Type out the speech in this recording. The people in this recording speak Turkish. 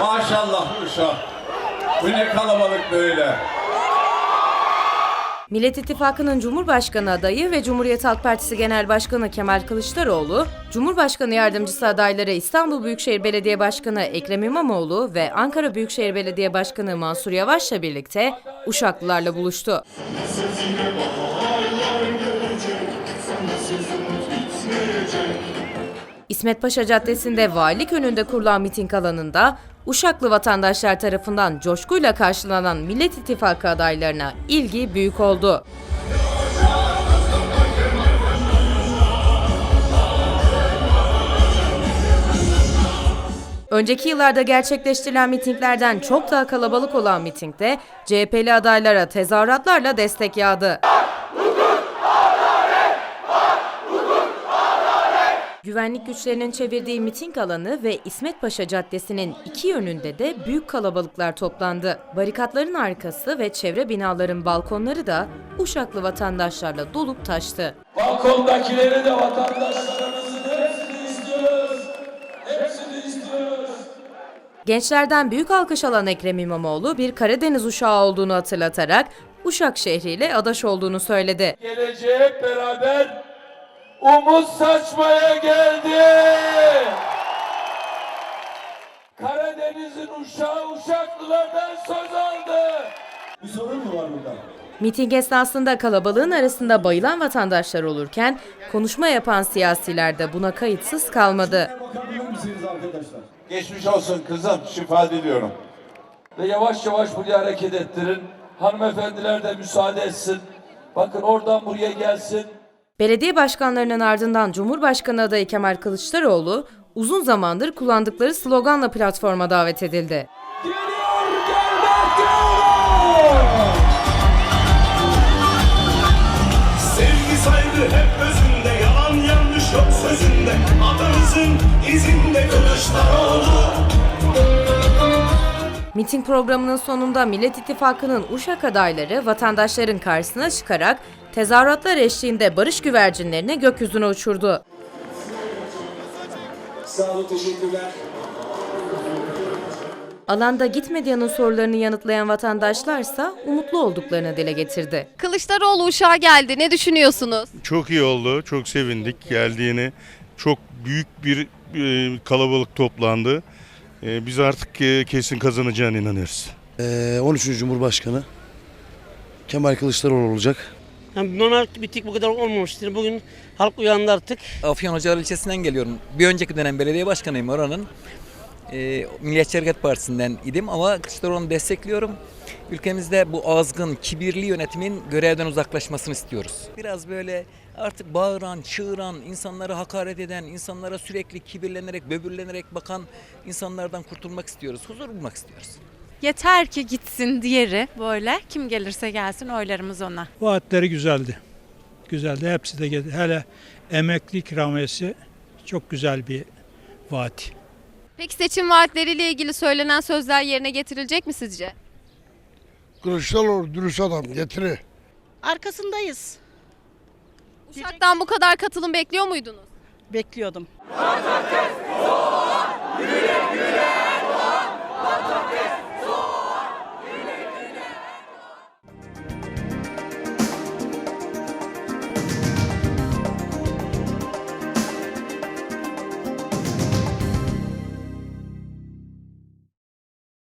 Maşallah Uşak. Bu ne kalabalık böyle. Millet İttifakı'nın Cumhurbaşkanı adayı ve Cumhuriyet Halk Partisi Genel Başkanı Kemal Kılıçdaroğlu, Cumhurbaşkanı Yardımcısı adayları İstanbul Büyükşehir Belediye Başkanı Ekrem İmamoğlu ve Ankara Büyükşehir Belediye Başkanı Mansur Yavaş'la birlikte Uşaklılarla buluştu. İsmet Paşa Caddesi'nde valilik önünde kurulan miting alanında Uşaklı vatandaşlar tarafından coşkuyla karşılanan Millet İttifakı adaylarına ilgi büyük oldu. Önceki yıllarda gerçekleştirilen mitinglerden çok daha kalabalık olan mitingde CHP'li adaylara tezahüratlarla destek yağdı. Güvenlik güçlerinin çevirdiği miting alanı ve İsmet Paşa Caddesi'nin iki yönünde de büyük kalabalıklar toplandı. Barikatların arkası ve çevre binaların balkonları da Uşaklı vatandaşlarla dolup taştı. Balkondakileri de vatandaşlarımızın hepsini istiyoruz. Hepsini istiyoruz. Gençlerden büyük alkış alan Ekrem İmamoğlu bir Karadeniz uşağı olduğunu hatırlatarak Uşak şehriyle adaş olduğunu söyledi. Geleceğe beraber umut saçmaya geldi. Karadeniz'in uşağı uşaklılardan söz aldı. Bir sorun mu var burada? Miting esnasında kalabalığın arasında bayılan vatandaşlar olurken konuşma yapan siyasiler de buna kayıtsız kalmadı. Geçmiş olsun kızım. Şifa diliyorum. Ve yavaş yavaş buraya hareket ettirin. Hanımefendiler de müsaade etsin. Bakın oradan buraya gelsin. Belediye başkanlarının ardından Cumhurbaşkanı adayı Kemal Kılıçdaroğlu uzun zamandır kullandıkları sloganla platforma davet edildi. Geliyor gelmek diyorum. Sevgi saygı hep özünde Yalan yanlış yok sözünde Atanızın izinde Kılıçdaroğlu Miting programının sonunda Millet İttifakı'nın Uşak adayları vatandaşların karşısına çıkarak tezahüratlar eşliğinde barış güvercinlerini gökyüzüne uçurdu. Sağ olun teşekkürler. Alanda Git Medya'nın sorularını yanıtlayan vatandaşlarsa umutlu olduklarını dile getirdi. Kılıçdaroğlu uşağa geldi. Ne düşünüyorsunuz? Çok iyi oldu. Çok sevindik geldiğini. Çok büyük bir e, kalabalık toplandı. E, biz artık e, kesin kazanacağına inanıyoruz. Ee, 13. Cumhurbaşkanı Kemal Kılıçdaroğlu olacak. Yani normal bittik bu kadar olmamıştır. Bugün halk uyandı artık. Afyon Hocalar ilçesinden geliyorum. Bir önceki dönem belediye başkanıyım oranın. Ee, Milliyetçi Hareket Partisi'nden idim ama Kılıçdaroğlu'nu destekliyorum. Ülkemizde bu azgın, kibirli yönetimin görevden uzaklaşmasını istiyoruz. Biraz böyle artık bağıran, çığıran, insanlara hakaret eden, insanlara sürekli kibirlenerek, böbürlenerek bakan insanlardan kurtulmak istiyoruz. Huzur bulmak istiyoruz. Yeter ki gitsin diğeri böyle. Kim gelirse gelsin oylarımız ona. Vaatleri güzeldi. Güzeldi. Hepsi de geldi. Hele emekli ikramiyesi çok güzel bir vaat. Peki seçim vaatleriyle ilgili söylenen sözler yerine getirilecek mi sizce? Kılıçdaroğlu dürüst adam getiri. Arkasındayız. Uşak'tan bu kadar katılım bekliyor muydunuz? Bekliyordum.